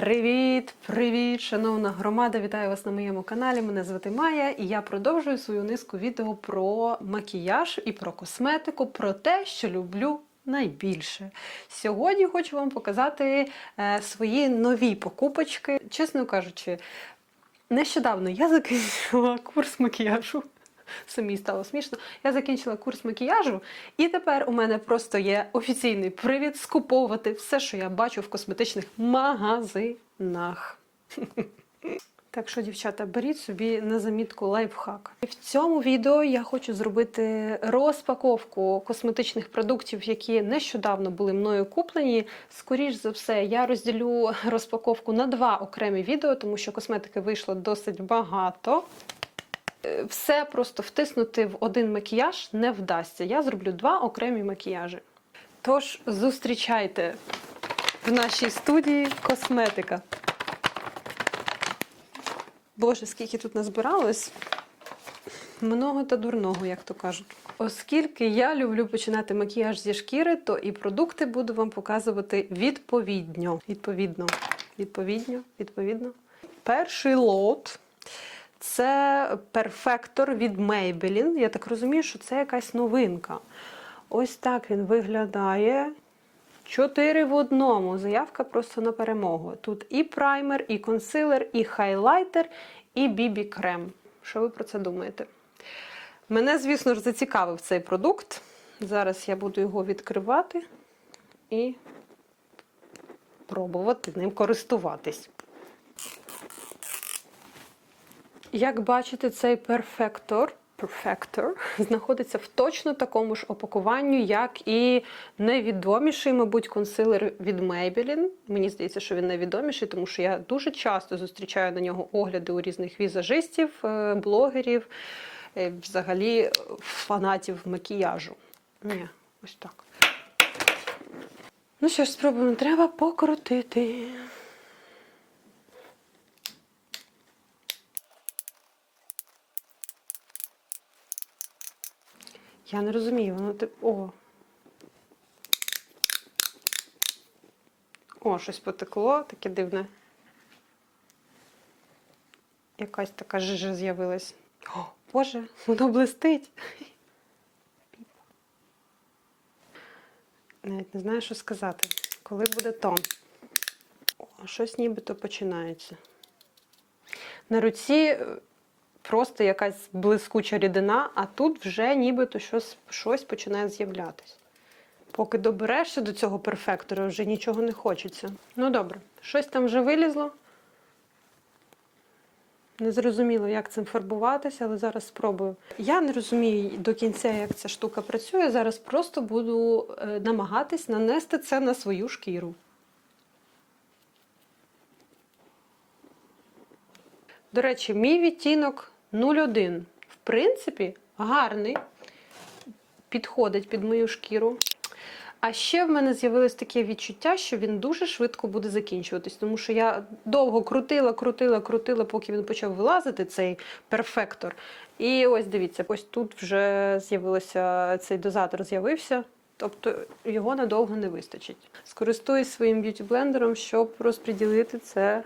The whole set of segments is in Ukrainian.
Привіт, привіт, шановна громада! Вітаю вас на моєму каналі. Мене звати Майя, і я продовжую свою низку відео про макіяж і про косметику, про те, що люблю найбільше. Сьогодні хочу вам показати е, свої нові покупочки. Чесно кажучи, нещодавно я закінчила курс макіяжу. Самі стало смішно. Я закінчила курс макіяжу, і тепер у мене просто є офіційний привід скуповувати все, що я бачу в косметичних магазинах. Так що, дівчата, беріть собі на замітку лайфхак. І в цьому відео я хочу зробити розпаковку косметичних продуктів, які нещодавно були мною куплені. Скоріш за все, я розділю розпаковку на два окремі відео, тому що косметики вийшло досить багато. Е, Все просто втиснути в один макіяж не вдасться. Я зроблю два окремі макіяжі. Тож зустрічайте в нашій студії косметика. Боже, скільки тут назбиралось. Много та дурного, як то кажуть. Оскільки я люблю починати макіяж зі шкіри, то і продукти буду вам показувати відповідно. Відповідно. Відповідно. Відповідно. Перший лот це перфектор від Maybelline. Я так розумію, що це якась новинка. Ось так він виглядає. Чотири в одному. Заявка просто на перемогу. Тут і праймер, і консилер, і хайлайтер, і бібі крем. Що ви про це думаєте? Мене, звісно ж, зацікавив цей продукт. Зараз я буду його відкривати і пробувати ним користуватись. Як бачите, цей перфектор, перфектор знаходиться в точно такому ж опакуванню, як і найвідоміший, мабуть, консилер від Maybelline. Мені здається, що він найвідоміший, тому що я дуже часто зустрічаю на нього огляди у різних візажистів, е, блогерів, е, взагалі фанатів макіяжу. Ні, ось так. Ну що ж, спробуємо, треба покрутити. Я не розумію, воно тип. О. О, щось потекло, таке дивне. Якась така жижа з'явилась. О, Боже, воно блистить. Навіть не знаю, що сказати. Коли буде тон. О, щось нібито починається. На руці е, просто якась блискуча рідина, а тут вже нібито щось, щось починає з'являтись. Поки доберешся до цього перфектора, вже нічого не хочеться. Ну добре, щось там вже вилізло. Не зрозуміло, як цим фарбуватися, але зараз спробую. Я не розумію до кінця, як ця штука працює. Зараз просто буду е, намагатись нанести це на свою шкіру. До речі, мій відтінок 01. В принципі, гарний. Підходить під мою шкіру. А ще в мене з'явилось таке відчуття, що він дуже швидко буде закінчуватись, тому що я довго крутила, крутила, крутила, поки він почав вилазити, цей перфектор. І ось дивіться, ось тут вже з'явилося цей дозатор з'явився. Тобто його надовго не вистачить. Скористуюсь своїм б'юті-блендером, щоб розподілити це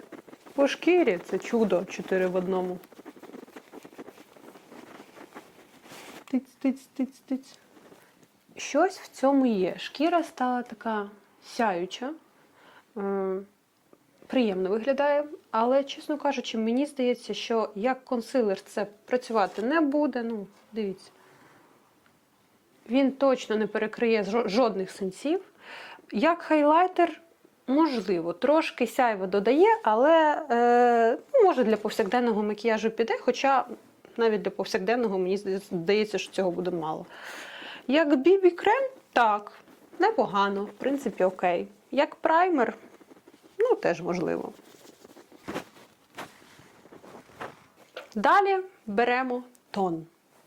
по шкірі. Це чудо 4 в одному. Тиць, тиць, тиць, тиць. Щось в цьому є. Шкіра стала така сяюча, приємно виглядає, але, чесно кажучи, мені здається, що як консилер це працювати не буде. Ну, дивіться. Він точно не перекриє жодних синців. Як хайлайтер, можливо, трошки сяйво додає, але е, ну, може для повсякденного макіяжу піде, хоча навіть для повсякденного мені здається- що цього буде мало. Як бібі крем, так, непогано, в принципі, окей. Як праймер, ну теж можливо. Далі беремо тон.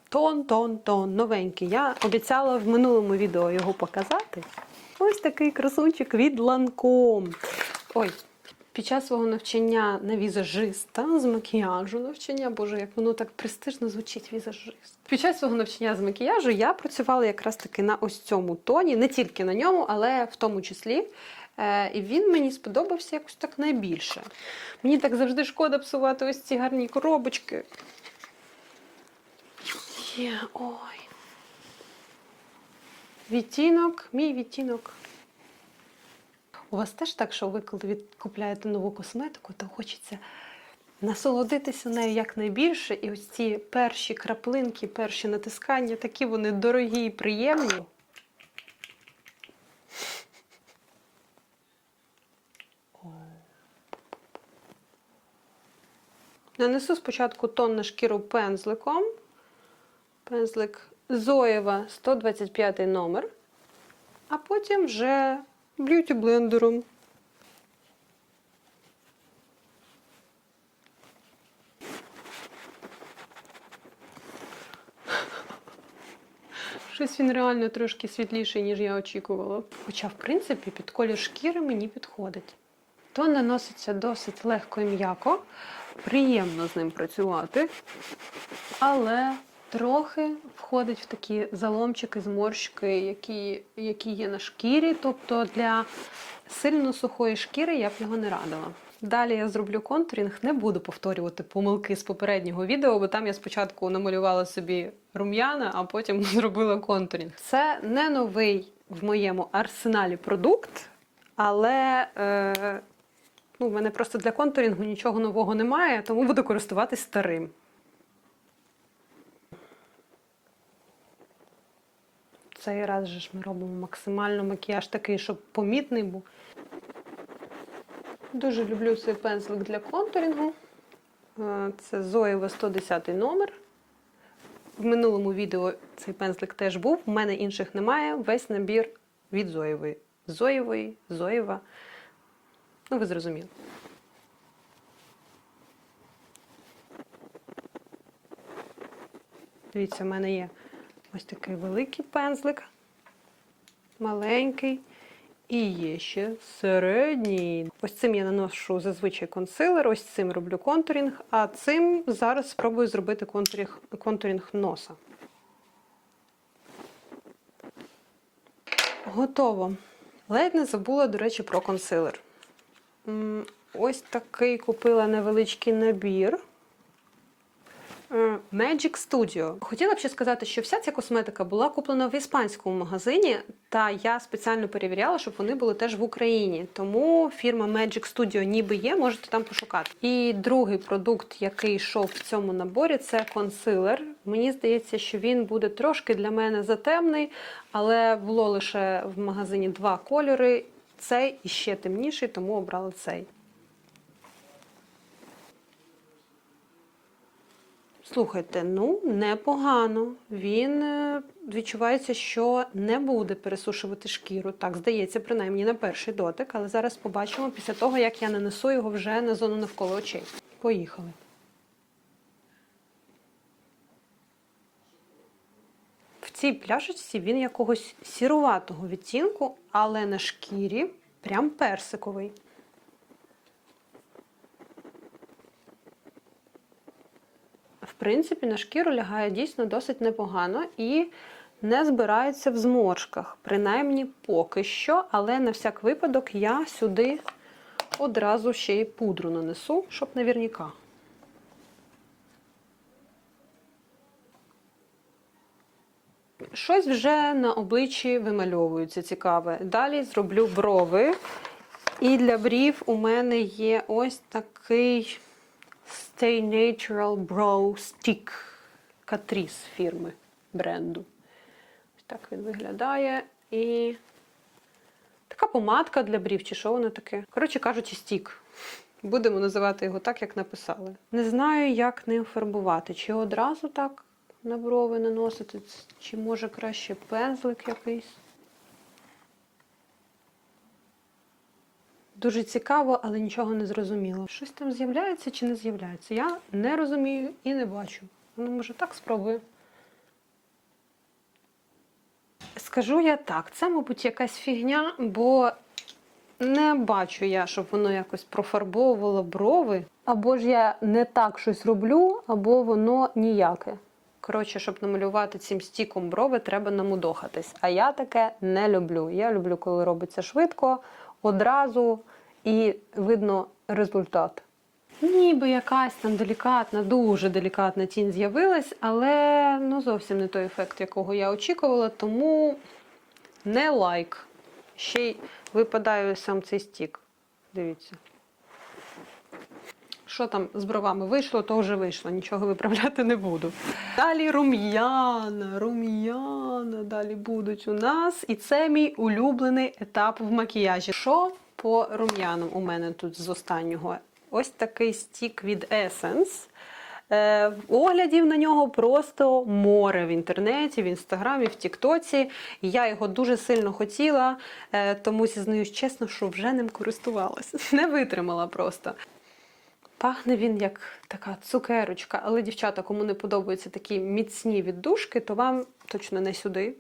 Тон, тон, тон, новенький. Я обіцяла в минулому відео його показати. Ось такий красунчик від Ланком. Ой, під час свого навчання на візажиста з макіяжу навчання, боже, як воно так престижно звучить візажист. Під час свого навчання з макіяжу я працювала якраз таки на ось цьому тоні, не тільки на ньому, але в тому числі. Е, і він мені сподобався якось так найбільше. Мені так завжди шкода псувати ось ці гарні коробочки. Є, ой. Відтінок, мій відтінок. У вас теж так, що ви коли від- купляєте нову косметику, то хочеться насолодитися нею якнайбільше. І ось ці перші краплинки, перші натискання, такі вони дорогі і приємні. Нанесу спочатку тон на шкіру пензликом. Пензлик Зоєва 125 номер, а потім вже б'юті блендером. Щось він реально трошки світліший, ніж я очікувала. Хоча, в принципі, під колір шкіри мені підходить. Тон наноситься досить легко і м'яко, приємно з ним працювати, але трохи входить в такі заломчики, зморщики, які, які є на шкірі. Тобто для сильно сухої шкіри я б його не радила. Далі я зроблю контурінг, не буду повторювати помилки з попереднього відео, бо там я спочатку намалювала собі рум'яна, а потім зробила контурінг. Це не новий в моєму арсеналі продукт, але е, ну, в мене просто для контурінгу нічого нового немає, тому буду користуватись старим. Цей раз же ж ми робимо максимально макіяж такий, щоб помітний був. Дуже люблю цей пензлик для контурінгу. Е, Це Зоєва 110 номер. В минулому відео цей пензлик теж був. У мене інших немає. Весь набір від Зоєвої. Зоєвої, Зоєва. Ну, ви зрозуміли. Дивіться, в мене є ось такий великий пензлик, маленький. І є ще середній. Ось цим я наношу зазвичай консилер, ось цим роблю контурінг, а цим зараз спробую зробити контурінг, контурінг носа. Готово. Ледь не забула, до речі, про консилер. Ось такий купила невеличкий набір. Е, Magic Studio. Хотіла б ще сказати, що вся ця косметика була куплена в іспанському магазині, та я спеціально перевіряла, щоб вони були теж в Україні. Тому фірма Magic Studio ніби є, можете там пошукати. І другий продукт, який йшов в цьому наборі, це консилер. Мені здається, що він буде трошки для мене затемний, але було лише в магазині два кольори: цей і ще темніший, тому обрала цей. Слухайте, ну непогано. Він е, відчувається, що не буде пересушувати шкіру. Так, здається, принаймні на перший дотик, але зараз побачимо після того, як я нанесу його вже на зону навколо очей. Поїхали. В цій пляшечці він якогось сіруватого відтінку, але на шкірі прям персиковий. Принципі, на шкіру лягає дійсно досить непогано і не збирається в зморшках. Принаймні поки що, але на всяк випадок я сюди одразу ще й пудру нанесу, щоб навірніка. Щось вже на обличчі вимальовується цікаве. Далі зроблю брови. І для брів у мене є ось такий Stay Natural Brow Stick Catrice фірми бренду. Ось так він виглядає. І така помадка для брів, чи що воно таке. Коротше кажучи, стік. Будемо називати його так, як написали. Не знаю, як ним фарбувати. Чи одразу так на брови наносити, чи може краще пензлик якийсь. Дуже цікаво, але нічого не зрозуміло. Щось там з'являється чи не з'являється. Я не розумію і не бачу. Ну, може, так спробую. Скажу я так, це, мабуть, якась фігня, бо не бачу я, щоб воно якось профарбовувало брови. Або ж я не так щось роблю, або воно ніяке. Коротше, щоб намалювати цим стіком брови, треба намудохатись. А я таке не люблю. Я люблю, коли робиться швидко, одразу і видно результат. Ніби якась там делікатна, дуже делікатна тінь з'явилась, але ну, зовсім не той ефект, якого я очікувала, тому не лайк. Ще й випадає сам цей стік. Дивіться. Що там з бровами вийшло, то вже вийшло, нічого виправляти не буду. Далі рум'яна, рум'яна далі будуть у нас. І це мій улюблений етап в макіяжі. Що по рум'янам у мене тут з останнього? Ось такий стік від Essence. Е, Оглядів на нього просто море в інтернеті, в інстаграмі, в Тіктоці. Я його дуже сильно хотіла, е, тому зізнаюсь чесно, що вже ним користувалася. Не витримала просто. Пахне він як така цукерочка, але дівчата, кому не подобаються такі міцні віддушки, то вам точно не сюди.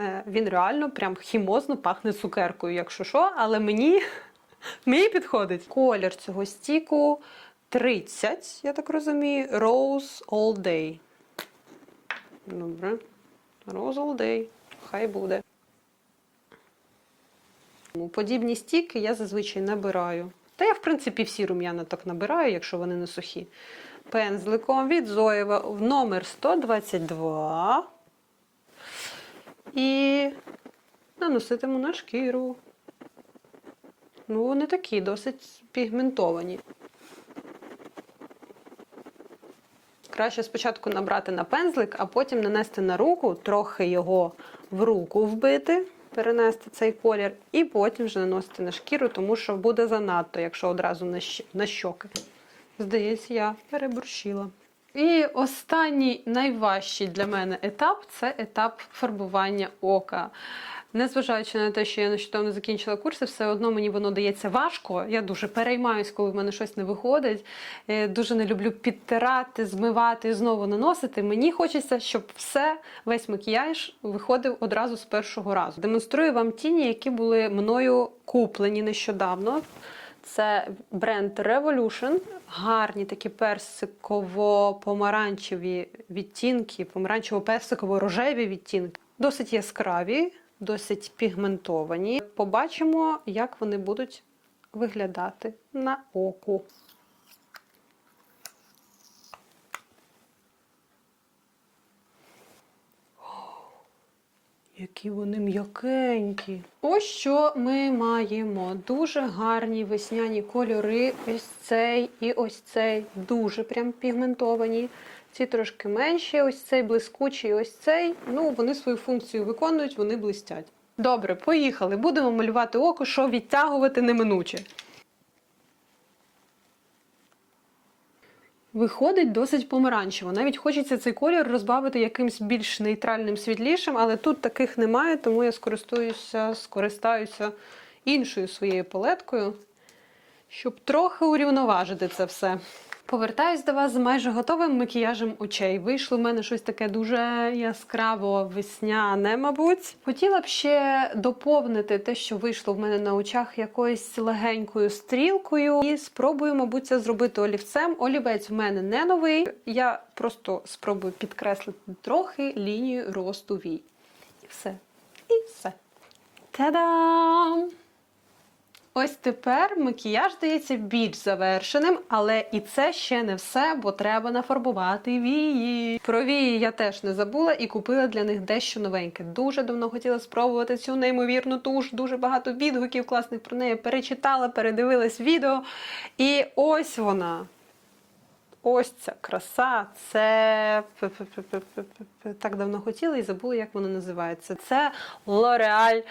Е, Він реально прям хімозно пахне цукеркою, якщо що, але мені, мені підходить. Колір цього стіку 30, я так розумію, Rose All Day. Добре. Rose All Day. Хай буде. Подібні стіки я зазвичай набираю. Та я, в принципі, всі рум'яна так набираю, якщо вони не сухі. Пензликом від Зоєва в номер 122. І наноситиму на шкіру. Ну, вони такі, досить пігментовані. Краще спочатку набрати на пензлик, а потім нанести на руку, трохи його в руку вбити, перенести цей колір, і потім вже наносити на шкіру, тому що буде занадто, якщо одразу на, щоки. Здається, я переборщила. І останній найважчий для мене етап це етап фарбування ока. Незважаючи на те, що я нещодавно закінчила курси, все одно мені воно дається важко. Я дуже переймаюсь, коли в мене щось не виходить. Е, Дуже не люблю підтирати, змивати і знову наносити. Мені хочеться, щоб все, весь макіяж виходив одразу з першого разу. Демонструю вам тіні, які були мною куплені нещодавно. Це бренд Revolution. Гарні такі персиково-помаранчеві відтінки, помаранчево-персиково-рожеві відтінки. Досить яскраві, досить пігментовані. Побачимо, як вони будуть виглядати на оку. Які вони м'якенькі. Ось що ми маємо. Дуже гарні весняні кольори. Ось цей і ось цей дуже прям пігментовані. Ці трошки менші, ось цей блискучий, ось цей. Ну, вони свою функцію виконують, вони блистять. Добре, поїхали. Будемо малювати око, що відтягувати неминуче. Виходить досить помаранчево. Навіть хочеться цей колір розбавити якимсь більш нейтральним світлішим, але тут таких немає, тому я скористуюся, скористаюся іншою своєю палеткою, щоб трохи урівноважити це все. Повертаюсь до вас з майже готовим макіяжем очей. Вийшло в мене щось таке дуже яскраво весняне, мабуть. Хотіла б ще доповнити те, що вийшло в мене на очах якоюсь легенькою стрілкою. І спробую, мабуть, це зробити олівцем. Олівець в мене не новий. Я просто спробую підкреслити трохи лінію росту вій. І все. І все. Та-дам! Ось тепер макіяж здається більш завершеним, але і це ще не все, бо треба нафарбувати вії. Про вії я теж не забула і купила для них дещо новеньке. Дуже давно хотіла спробувати цю неймовірну туш, дуже багато відгуків класних про неї перечитала, передивилась відео. І ось вона. Ось ця краса, це так давно хотіла і забула, як вона називається. Це L'Oreal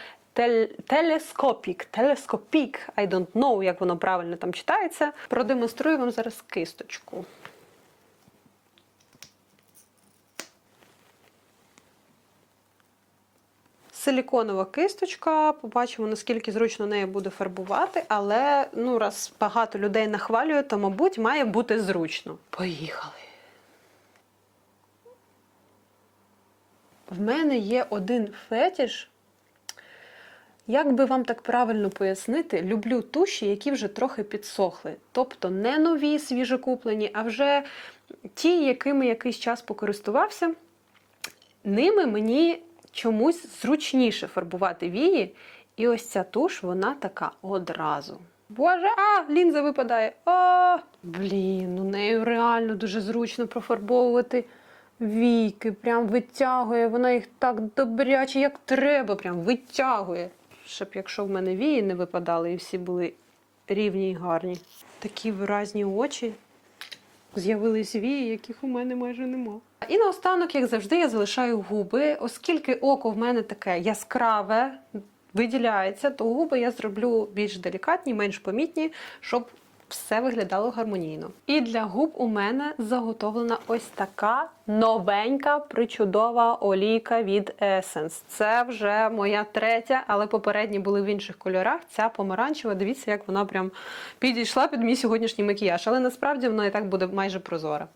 Телескопік, телескопік, I don't know, як воно правильно там читається. Продемонструю вам зараз кисточку. Силіконова кисточка, побачимо, наскільки зручно нею буде фарбувати, але ну, раз багато людей нахвалює, то, мабуть, має бути зручно. Поїхали! В мене є один фетіш. Як би вам так правильно пояснити, люблю туші, які вже трохи підсохли. Тобто не нові, свіжокуплені, а вже ті, якими якийсь час покористувався. Ними мені чомусь зручніше фарбувати вії. І ось ця туш, вона така одразу. Боже, а, лінза випадає. А, блін, ну нею реально дуже зручно профарбовувати війки. Прям витягує. Вона їх так добряче, як треба, прям витягує. Щоб якщо в мене вії не випадали і всі були рівні і гарні. Такі виразні очі. З'явились вії, яких у мене майже нема. І наостанок, як завжди, я залишаю губи, оскільки око в мене таке яскраве, виділяється, то губи я зроблю більш делікатні, менш помітні, щоб все виглядало гармонійно. І для губ у мене заготовлена ось така новенька причудова олійка від Essence. Це вже моя третя, але попередні були в інших кольорах. Ця помаранчева, дивіться, як вона прям підійшла під мій сьогоднішній макіяж. Але насправді вона і так буде майже прозора.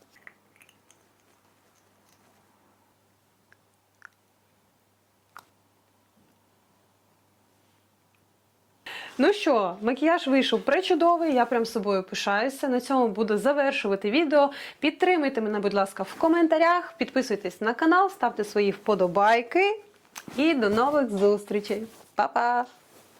Ну що, макіяж вийшов пречудовий, я прям собою пишаюся. На цьому буду завершувати відео. Підтримуйте мене, будь ласка, в коментарях, підписуйтесь на канал, ставте свої вподобайки. І до нових зустрічей. Па-па!